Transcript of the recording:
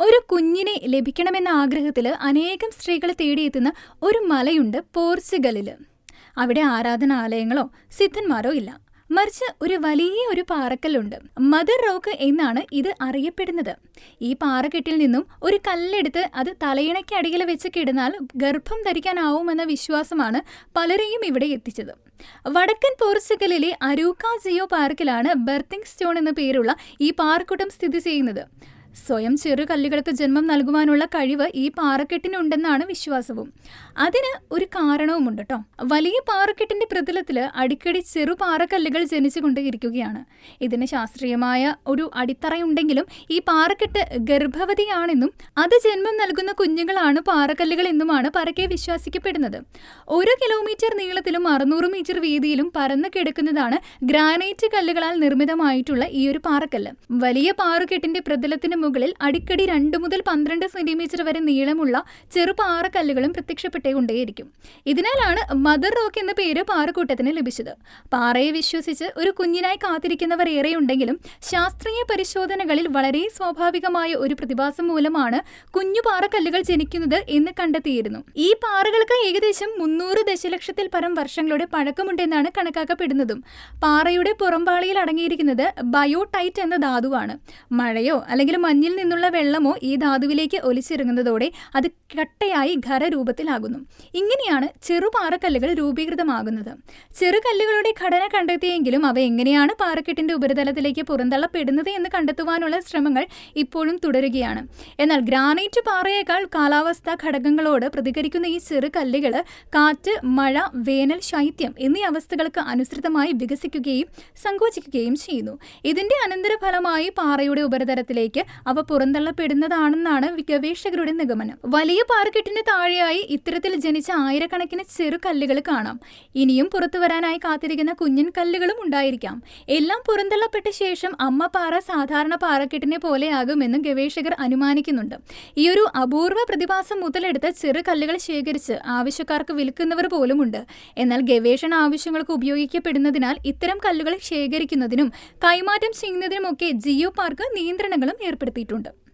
ഒരു കുഞ്ഞിനെ ലഭിക്കണമെന്ന ആഗ്രഹത്തിൽ അനേകം സ്ത്രീകൾ തേടിയെത്തുന്ന ഒരു മലയുണ്ട് പോർച്ചുഗലിൽ അവിടെ ആരാധനാലയങ്ങളോ സിദ്ധന്മാരോ ഇല്ല. മറിച്ച് ഒരു വലിയ ഒരു പാറക്കല്ലുണ്ട്. മദർ റോക്ക് എന്നാണ് ഇത് അറിയപ്പെടുന്നത്. ഈ പാറക്കെട്ടിൽ നിന്നും ഒരു കല്ലെടുത്ത് അത് തലയിണയ്ക്കടിയിൽ വെച്ച് കിടന്നാൽ ഗർഭം ധരിക്കാനാവുമെന്ന വിശ്വാസമാണ് പലരെയും ഇവിടെ എത്തിച്ചത്. വടക്കൻ പോർച്ചുഗലിലെ അരൂക്ക ജിയോ പാർക്കിലാണ് ബർത്തിങ് സ്റ്റോൺ എന്ന പേരുള്ള ഈ പാർക്കൂട്ടം സ്ഥിതി ചെയ്യുന്നത്. സ്വയം ചെറു കല്ലുകൾക്ക് ജന്മം നൽകുവാനുള്ള കഴിവ് ഈ പാറക്കെട്ടിനുണ്ടെന്നാണ് വിശ്വാസവും. അതിന് ഒരു കാരണവുമുണ്ട് കേട്ടോ വലിയ പാറക്കെട്ടിന്റെ പ്രതലത്തിൽ അടിക്കടി ചെറു പാറക്കല്ലുകൾ ജനിച്ചുകൊണ്ടേയിരിക്കുകയാണ് ഇതിന് ശാസ്ത്രീയമായ ഒരു അടിത്തറയുണ്ടെങ്കിലും ഈ പാറക്കെട്ട് ഗർഭവതിയാണെന്നും അത് ജന്മം നൽകുന്ന കുഞ്ഞുങ്ങളാണ് പാറക്കല്ലുകൾ എന്നുമാണ് പരക്കെ വിശ്വസിക്കപ്പെടുന്നത്. ഒരു കിലോമീറ്റർ നീളത്തിലും അറുന്നൂറ് മീറ്റർ വീതിയിലും പരന്നു കിടക്കുന്നതാണ് ഗ്രാനൈറ്റ് കല്ലുകളാൽ നിർമ്മിതമായിട്ടുള്ള ഈ ഒരു പാറക്കല്ല്. വലിയ പാറക്കെട്ടിന്റെ പ്രതലത്തിന് മുകളിൽ അടിക്കടി രണ്ട് മുതൽ പന്ത്രണ്ട് സെന്റിമീറ്റർ വരെ നീളമുള്ള ചെറു പാറക്കല്ലുകളും പ്രത്യക്ഷപ്പെട്ടുകൊണ്ടേയിരിക്കും. ഇതിനാലാണ് മദർ റോക്ക് എന്ന പേര് പാറക്കൂട്ടത്തിന് ലഭിച്ചത്. പാറയെ വിശ്വസിച്ച് ഒരു കുഞ്ഞിനായി കാത്തിരിക്കുന്നവർ ഏറെയുണ്ടെങ്കിലും ശാസ്ത്രീയ പരിശോധനകളിൽ വളരെ സ്വാഭാവികമായ ഒരു പ്രതിഭാസം മൂലമാണ് കുഞ്ഞു പാറക്കല്ലുകൾ ജനിക്കുന്നത് എന്ന് കണ്ടെത്തിയിരുന്നു. ഈ പാറകൾക്ക് ഏകദേശം മുന്നൂറ് ദശലക്ഷത്തിൽ പരം വർഷങ്ങളുടെ പഴക്കമുണ്ടെന്നാണ് കണക്കാക്കപ്പെടുന്നതും. പാറയുടെ പുറംപാളിയിൽ അടങ്ങിയിരിക്കുന്നത് ബയോടൈറ്റ് എന്ന ധാതുവാണ്. മഴയോ അല്ലെങ്കിൽ മഞ്ഞിൽ നിന്നുള്ള വെള്ളമോ ഈ ധാതുവിലേക്ക് ഒലിച്ചിറങ്ങുന്നതോടെ അത് കട്ടയായി ഖരരൂപത്തിലാകുന്നു. ഇങ്ങനെയാണ് ചെറുപാറക്കല്ലുകൾ രൂപീകൃതമാകുന്നത്. ചെറുകല്ലുകളുടെ ഘടന കണ്ടെത്തിയെങ്കിലും അവ എങ്ങനെയാണ് പാറക്കെട്ടിന്റെ ഉപരിതലത്തിലേക്ക് പുറന്തള്ളപ്പെടുന്നത് എന്ന് കണ്ടെത്തുവാനുള്ള ശ്രമങ്ങൾ ഇപ്പോഴും തുടരുകയാണ്. എന്നാൽ ഗ്രാനൈറ്റ് പാറയേക്കാൾ കാലാവസ്ഥാ ഘടകങ്ങളോട് പ്രതികരിക്കുന്ന ഈ ചെറു കല്ലുകൾ കാറ്റ് മഴ വേനൽ ശൈത്യം എന്നീ അവസ്ഥകൾക്ക് അനുസൃതമായി വികസിക്കുകയും സങ്കോചിക്കുകയും ചെയ്യുന്നു. ഇതിന്റെ അനന്തരഫലമായി പാറയുടെ ഉപരിതലത്തിലേക്ക് അവ പുറന്തള്ളപ്പെടുന്നതാണെന്നാണ് ഗവേഷകരുടെ നിഗമനം. വലിയ പാറക്കെട്ടിന് താഴെയായി ഇത്തരത്തിൽ ജനിച്ച ആയിരക്കണക്കിന് ചെറു കല്ലുകൾ കാണാം. ഇനിയും പുറത്തു വരാനായി കാത്തിരിക്കുന്ന കുഞ്ഞൻ കല്ലുകളും ഉണ്ടായിരിക്കാം. എല്ലാം പുറന്തള്ളപ്പെട്ട ശേഷം അമ്മ പാറ സാധാരണ പാറക്കെട്ടിനെ പോലെയാകുമെന്നും ഗവേഷകർ അനുമാനിക്കുന്നുണ്ട്. ഈ ഒരു അപൂർവ പ്രതിഭാസം മുതലെടുത്ത് ചെറു കല്ലുകൾ ശേഖരിച്ച് ആവശ്യക്കാർക്ക് വിൽക്കുന്നവർ പോലുമുണ്ട്. എന്നാൽ ഗവേഷണ ആവശ്യങ്ങൾക്ക് ഉപയോഗിക്കപ്പെടുന്നതിനാൽ ഇത്തരം കല്ലുകൾ ശേഖരിക്കുന്നതിനും കൈമാറ്റം ചെയ്യുന്നതിനുമൊക്കെ ജിയോ പാർക്ക് നിയന്ത്രണങ്ങളും ഏർപ്പെടുത്തിയിട്ടുണ്ട്